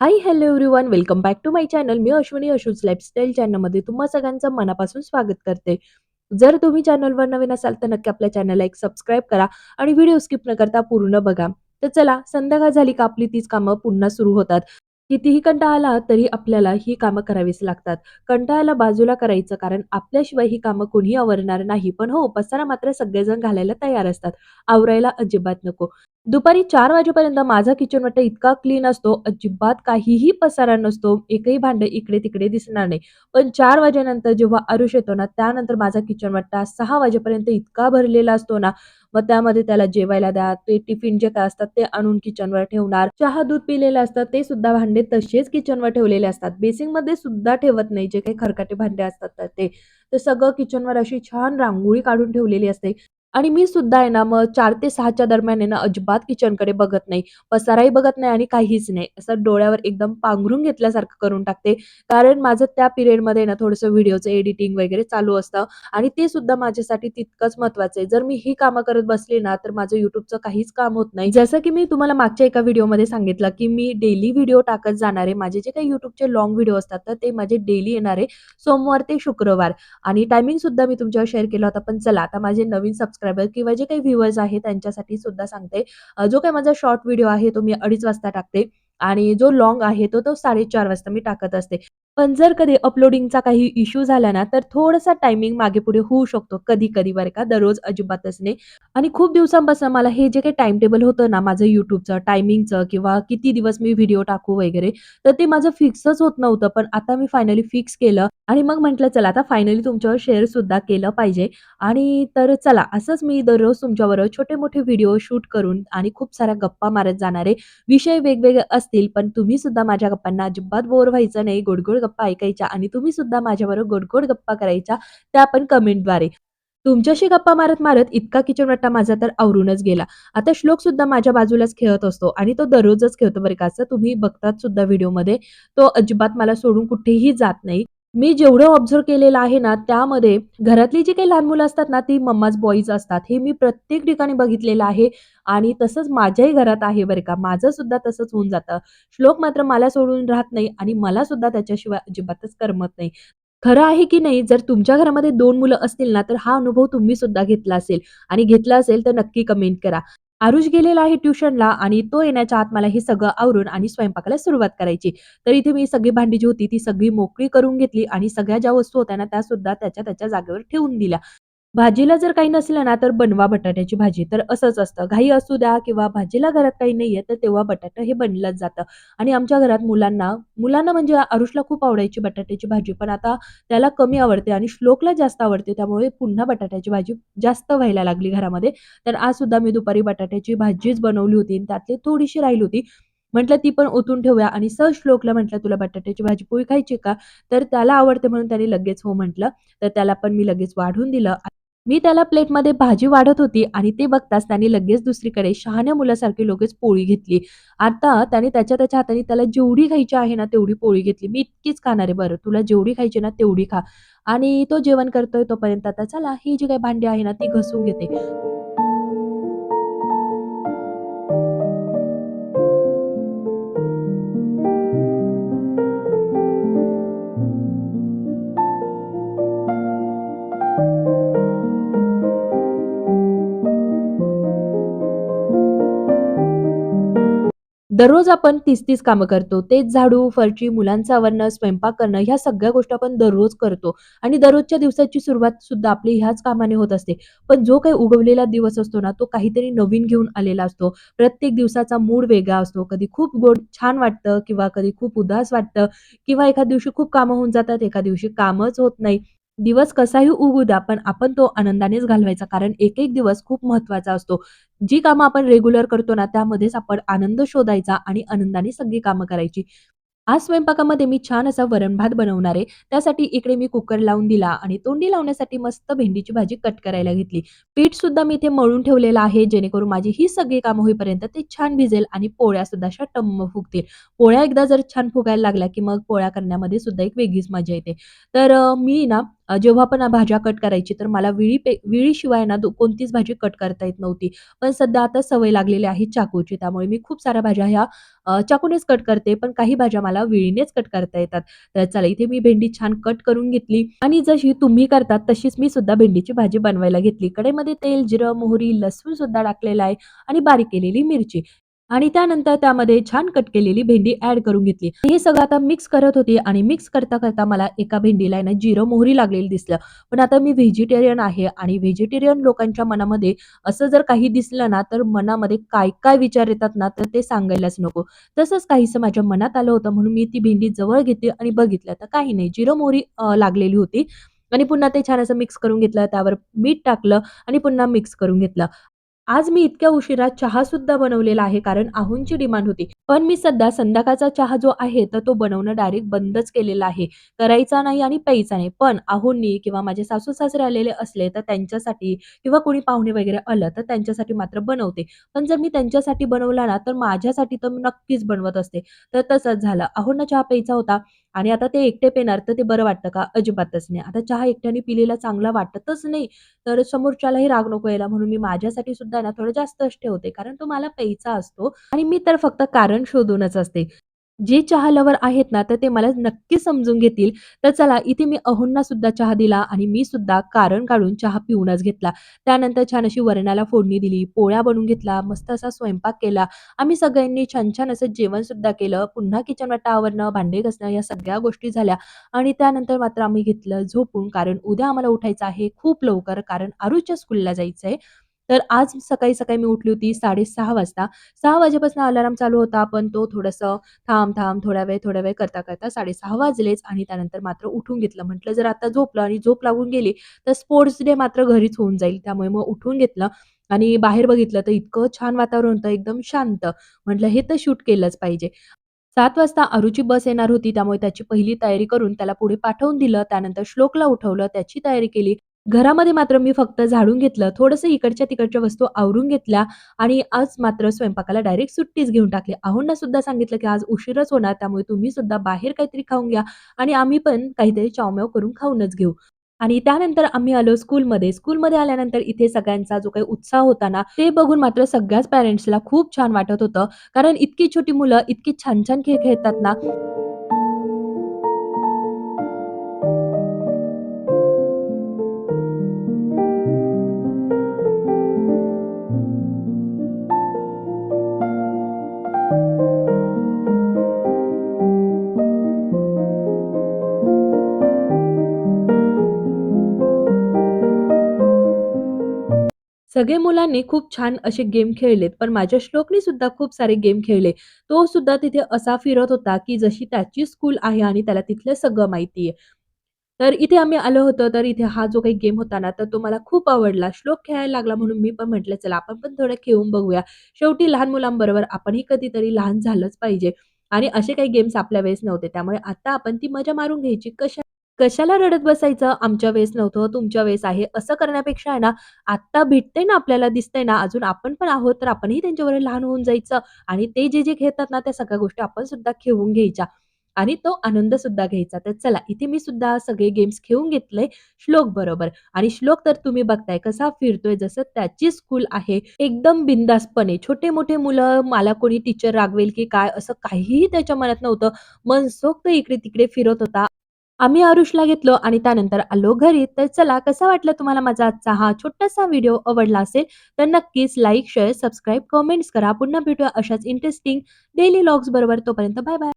Hi, hello everyone. Welcome back to my channel. Me Ashwini Ashu's lifestyle चॅनलमध्ये तुम्हा सगळ्यांचं मनापासून स्वागत करते. जर तुम्ही चॅनलवर नवीन असाल तर नक्की आपल्या चॅनलला एक सबस्क्राईब करा आणि व्हिडिओ स्किप न करता पूर्ण बघा. तर चला संध्याकाळ झाली का आपली तीच कामं पुन्हा सुरू होतात. कितीही कंटाळा आला तरी आपल्याला ही कामं करावीच लागतात. कंटाळ्याला बाजूला करायचं कारण आपल्याशिवाय ही कामं कोणी आवरणार नाही. पण हो, पसारा मात्र सगळेजण घालायला तयार असतात. आवरायला अजिबात नको. दुपारी चार वाजेपर्यंत माझा किचन वाटा इतका क्लीन असतो, अजिबात काहीही पसारा नसतो. एकही भांडं इकडे-तिकडे दिसणार नाही. पण चार वाजेनंतर जेव्हा आरुष येतो ना, त्यानंतर माझा किचन वाटा सहा वाजेपर्यंत इतका भरलेला असतो ना, मग त्यामध्ये त्याला जेवायला द्या, ते टिफिन जे काय असतात ते आणून किचनवर ठेवणार. चहा, दूध पिलेले असतात ते सुद्धा भांडे तसेच किचनवर ठेवलेले असतात. बेसिनमध्ये सुद्धा ठेवत नाही, जे काही खरकाटे भांडे असतात तर ते. ते सगळं किचनवर अशी छान रांगोळी काढून ठेवलेली असते. आणि मी सुद्धा आहे ना, मग चार ते सहाच्या दरम्यान आहे ना, अजिबात किचनकडे बघत नाही. पसाराही बघत नाही आणि काहीच नाही. असं डोळ्यावर एकदम पांघरून घेतल्यासारखं करून टाकते. कारण माझं त्या पिरियडमध्ये ना, थोडंसं व्हिडिओचं एडिटिंग वगैरे चालू असतं आणि ते सुद्धा माझ्यासाठी तितकंच महत्त्वाचं आहे. जर मी ही कामं करत बसली ना, तर माझं युट्यूबचं काहीच काम होत नाही. जसं की मी तुम्हाला मागच्या एका व्हिडिओमध्ये सांगितलं, की मी डेली व्हिडिओ टाकत जाणार आहे. माझे जे काही युट्यूबचे लॉंग व्हिडिओ असतात, तर ते माझे डेली येणार आहे सोमवार ते शुक्रवार आणि टायमिंग सुद्धा मी तुमच्यावर शेअर केला होता. पण चला आता माझे नवीन सबस्क्रायबर किंवा जे काही व्ह्युअर्स आहेत त्यांच्यासाठी सुद्धा सांगते. जो काही माझा शॉर्ट व्हिडिओ आहे तो मी अडीच वाजता टाकते आणि जो लॉंग आहे तो तो 4:30 वाजता मी टाकत असते. पण जर कधी अपलोडिंगचा काही इश्यू झाला ना, तर थोडासा टायमिंग मागे-पुढे होऊ शकतो कधी-कधी बरं का, दररोज अजिबातच नाही. आणि खूप दिवसांपासून मला हे जे काही टाइम टेबल होतं ना माझं युट्यूबचं टायमिंगचं किंवा किती दिवस मी व्हिडिओ टाकू वगैरे, तर ते माझं फिक्सच होत नव्हतं. पण आता मी फायनली फिक्स केलं आणि मग म्हटलं चला आता फायनली तुमच्यावर शेअर सुद्धा केलं पाहिजे. आणि तर चला असंच मी दररोज तुमच्याबरोबर छोटे-मोठे व्हिडिओ शूट करून आणि खूप साऱ्या गप्पा मारत जाणारे विषय वेगवेगळे असतील, पण तुम्ही सुद्धा माझ्या गप्पांना अजिबात बोर व्हायचं नाही. गुडगुड गप्पा ऐकायच्या आणि तुम्ही सुद्धा माझ्याबरोबर गोड-गोड गप्पा करायच्या, त्या पण कमेंटद्वारे. तुमच्याशी गप्पा मारत-मारत इतका किचन वाटा माझा तर आवरूनच गेला. आता श्लोक सुद्धा माझ्या बाजूलाच खेळत असतो आणि तो दररोजच खेळतो बरं का. असं तुम्ही बघतात सुद्धा व्हिडिओमध्ये. तो अजिबात मला सोडून कुठेही जात नाही. मी जेवढं ऑब्झर्व केलेलं आहे ना, त्यामध्ये घरातली जी काही लहान मुलं असतात ना, ती मम्माज बॉईज असतात. हे मी प्रत्येक ठिकाणी बघितलेलं आहे आणि तसंच माझ्याही घरात आहे बरं का. माझं सुद्धा तसंच होऊन जातं. श्लोक मात्र मला सोडून राहत नाही आणि मला सुद्धा त्याच्याशिवाय अजिबातच करमत नाही. खरं आहे की नाही, जर तुमच्या घरामध्ये दोन मुलं असतील ना, तर हा अनुभव तुम्ही सुद्धा घेतला असेल आणि घेतला असेल तर नक्की कमेंट करा. आरुष गेलेला आहे ट्युशनला आणि तो येण्याच्या आत मला हे सगळं आवरून आणि स्वयंपाकाला सुरुवात करायची. तर इथे मी सगळी भांडी जी होती ती सगळी मोकळी करून घेतली आणि सगळ्या ज्या वस्तू होत्या ना, त्यासुद्धा त्याच्या त्याच्या जागेवर ठेवून दिल्या. भाजीला जर काही नसलं ना, तर बनवा बटाट्याची भाजी. तर असंच असतं. घाई असू द्या किंवा भाजीला घरात काही नाहीये, तर तेव्हा बटाटा हे बनलंच जातं. आणि आमच्या घरात मुलांना मुलांना म्हणजे आरुषला खूप आवडायची बटाट्याची भाजी, पण आता त्याला कमी आवडते आणि श्लोकला जास्त आवडते. त्यामुळे पुन्हा बटाट्याची भाजी जास्त व्हायला लागली घरामध्ये. तर आज सुद्धा मी दुपारी बटाट्याची भाजीच बनवली होती आणि त्यातली थोडीशी राहिली होती. म्हटलं ती पण ओतून ठेवूया आणि सहज श्लोकला म्हटलं, "तुला बटाट्याची भाजी पोळी खायची का?" तर त्याला आवडते म्हणून त्याने लगेच हो म्हटलं. तर त्याला पण मी लगेच वाढून दिलं. मी त्याला प्लेटमध्ये भाजी वाढत होती आणि ते बघताच त्याने लगेच दुसरीकडे शहाण्या मुलासारखी लगेच पोळी घेतली. आता त्याने त्याच्या त्याच्या हाताने त्याला जेवढी खायची आहे ना, तेवढी पोळी घेतली. "मी इतकीच खाणार आहे." "बरं, तुला जेवढी खायची ना, तेवढी खा." आणि तो जेवण करतोय तोपर्यंत आता चला ही जी काही भांडी आहे ना, ती घसून घेते. दररोज आपण तीस तीस कामं करतो. तेच झाडू, फरची मुलांचं आवरणं, स्वयंपाक करणं ह्या सगळ्या गोष्टी आपण दररोज करतो आणि दररोजच्या दिवसाची सुरुवात सुद्धा आपली ह्याच कामाने होत असते. पण जो काही उगवलेला दिवस असतो ना, तो काहीतरी नवीन घेऊन आलेला असतो. प्रत्येक दिवसाचा मूड वेगळा असतो. कधी खूप गोड छान वाटतं किंवा कधी खूप उदास वाटतं किंवा एखाद दिवशी खूप कामं होऊन जातात, एका दिवशी कामच होत नाही. दिवस कसाही उगू द्या, पण आपण तो आनंदानेच घालवायचा. कारण एक-एक दिवस खूप महत्त्वाचा असतो. जी कामं आपण रेग्युलर करतो ना, त्यामध्येच आपण आनंद शोधायचा आणि आनंदाने सगळी कामं करायची. आज स्वयंपाकामध्ये मी छान असा वरण-भात बनवणार आहे. त्यासाठी इकडे मी कुकर लावून दिला आणि तोंडी लावण्यासाठी मस्त भेंडीची भाजी कट करायला घेतली. पीठ सुद्धा मी इथे मळून ठेवलेलं आहे, जेणेकरून माझी ही सगळी कामं होईपर्यंत ते छान भिजेल आणि पोळ्या सुद्धा अशा टम्म फुगतील. पोळ्या एकदा जर छान फुगायला लागल्या, की मग पोळ्या करण्यामध्ये सुद्धा एक वेगळीच मजा येते. तर मी ना जेव्हा पण भाज्या कट करायची तर मला विळी पे विळीशिवाय ना कोणतीच भाजी कट करता येत नव्हती. पण सध्या आता सवय लागलेली आहे चाकूची. त्यामुळे मी खूप साऱ्या भाज्या ह्या चाकूनेच कट करते. पण काही भाज्या मला विळीनेच कट करता येतात. तर चला इथे मी भेंडी छान कट करून घेतली आणि जशी तुम्ही करतात तशीच मी सुद्धा भेंडीची भाजी बनवायला घेतली. कडेमध्ये तेल, जिरं, मोहरी, लसूण सुद्धा टाकलेला आहे आणि बारीक केलेली मिरची आणि त्यानंतर त्यामध्ये छान कट केलेली भेंडी ऍड करून घेतली. हे सगळं आता मिक्स करत होती आणि मिक्स करता-करता मला एका भेंडीला ना जिरं, मोहरी लागलेली दिसलं. पण आता मी व्हेजिटेरियन आहे आणि व्हेजिटेरियन लोकांच्या मनामध्ये असं जर काही दिसलं ना, तर मनामध्ये काय-काय विचार येतात ना, तर ते सांगायलाच नको. तसंच काहीसं माझ्या मनात आलं होतं म्हणून मी ती भेंडी जवळ घेतली आणि बघितलं तर काही नाही. जिरं, मोहरी लागलेली होती आणि पुन्हा ते छान असं मिक्स करून घेतलं. त्यावर मीठ टाकलं आणि पुन्हा मिक्स करून घेतलं. आज मी इतक्या उशिरा चहासुद्धा बनवलेला आहे, कारण आहोंची डिमांड होती. पण मी सध्या संध्याकाळचा चहा जो आहे, तर तो बनवणं डायरेक्ट बंदच केलेला आहे. करायचा नाही आणि प्यायचा नाही. पण आहोंनी किंवा माझे सासू-सासरे आलेले असले, तर त्यांच्यासाठी किंवा कोणी पाहुणे वगैरे आलं, तर त्यांच्यासाठी मात्र बनवते. पण जर मी त्यांच्यासाठी बनवला ना, तर माझ्यासाठी तर मी नक्कीच बनवत असते. तर तसंच झालं. आहोंना चहा प्यायचा होता आणि आता ते एकटे पेणार तर ते बरं वाटतं का? अजिबातच नाही. आता चहा एकट्याने पिलेला चांगला वाटतच नाही. तर समोरच्यालाही राग नको यायला म्हणून मी माझ्यासाठी सुद्धा ना थोडं जास्तच ठेवते. कारण तो मला प्यायचा असतो आणि मी तर फक्त कारण शोधूनच असते. जे चहा लवर आहेत ना, तर ते मला नक्की समजून घेतील. तर चला इथे मी अहोंना सुद्धा चहा दिला आणि मी सुद्धा कारण काढून चहा पिऊनच घेतला. त्यानंतर छान अशी वरणाला फोडणी दिली, पोळ्या बनवून घेतला, मस्त असा स्वयंपाक केला. आम्ही सगळ्यांनी छान-छान असं जेवण सुद्धा केलं. पुन्हा किचन वाटावरणं भांडे घासणं या सगळ्या गोष्टी झाल्या आणि त्यानंतर मात्र आम्ही घेतलं झोपून. कारण उद्या आम्हाला उठायचं आहे खूप लवकर, कारण आरुच्या स्कूलला जायचंय. तर आज सकाळी-सकाळी मी उठली होती 6:30 वाजता. सहा वाजेपासून अलाराम चालू होता, पण तो थोडंसं थांब, थांब, थोडा वेळ, थोडा वेळ करता-करता 6:30 वाजलेच आणि त्यानंतर मात्र उठून घेतलं. म्हटलं जर आता झोपलं आणि झोप लागून गेली, तर स्पोर्ट्स डे मात्र घरीच होऊन जाईल. त्यामुळे मग उठून घेतलं आणि बाहेर बघितलं तर इतकं छान वातावरण होतं, एकदम शांत. म्हटलं हे तर शूट केलंच पाहिजे. सात वाजता अरुची बस येणार होती, त्यामुळे त्याची पहिली तयारी करून त्याला पुढे पाठवून दिलं. त्यानंतर श्लोकला उठवलं, त्याची तयारी केली. घरामध्ये मात्र मी फक्त झाडून घेतलं, थोडंसं इकडच्या-तिकडच्या वस्तू आवरून घेतल्या आणि आज मात्र स्वयंपाकाला डायरेक्ट सुट्टीच घेऊन टाकली. आहोंना सुद्धा सांगितलं, की आज उशीरच होणार, त्यामुळे तुम्ही सुद्धा बाहेर काहीतरी खाऊन घ्या आणि आम्ही पण काहीतरी चावम्याव करून खाऊनच घेऊ. आणि त्यानंतर आम्ही आलो स्कूलमध्ये. स्कूलमध्ये आल्यानंतर इथे सगळ्यांचा जो काही उत्साह होता ना, ते बघून मात्र सगळ्याच पॅरेंट्सला खूप छान वाटत होतं. कारण इतकी छोटी मुलं इतकी छान-छान खेळ खेळतात ना सगळे मुलांनी खूप छान असे गेम खेळलेत. पण माझ्या श्लोकनी सुद्धा खूप सारे गेम खेळले. तो सुद्धा तिथे असा फिरत होता, की जशी त्याची स्कूल आहे आणि त्याला तिथलं सगळं माहिती आहे. तर इथे आम्ही आलो होतो, तर इथे हा जो काही गेम होता ना, तर तो मला खूप आवडला. श्लोक खेळायला लागला म्हणून मी पण म्हटलं, "चला आपण पण थोडं खेळून बघूया." शेवटी लहान मुलांबरोबर आपणही कधीतरी लहान झालंच पाहिजे आणि असे काही गेम्स आपल्या वेळेस नव्हते. त्यामुळे आता आपण ती मजा मारून घ्यायची. कशा कशाला रडत बसायचं, आमच्या वेळेस नव्हतं, तुमच्या वेळेस आहे, असं करण्यापेक्षा आहे ना, आत्ता भेटते ना आपल्याला, दिसतंय ना, अजून आपण पण आहोत, तर आपणही त्यांच्यावर लहान होऊन जायचं आणि ते जे-जे खेळतात ना, त्या सगळ्या गोष्टी आपण सुद्धा खेळून घ्यायच्या आणि तो आनंद सुद्धा घ्यायचा. तर चला, इथे मी सुद्धा सगळे गेम्स खेळून घेतले श्लोक बरोबर आणि श्लोक तर तुम्ही बघताय कसा फिरतोय, जसं त्याची स्कूल आहे, एकदम बिंदासपणे छोटे-मोठे मुलं, मला कोणी टीचर रागवेल की काय, असं काहीही त्याच्या मनात नव्हतं. मनसोक्त इकडे-तिकडे फिरत होता. आम्ही आरुषला घेतलं आणि त्यानंतर आलो घरी. तर चला कसा वाटलं तुम्हाला माझा आजचा हा छोटासा व्हिडिओ आवडला असेल, तर नक्कीच लाईक, शेअर, सबस्क्राईब, कमेंट्स करा. पुन्हा भेटूया अशाच इंटरेस्टिंग डेली लॉग्स बरोबर. तोपर्यंत बाय बाय.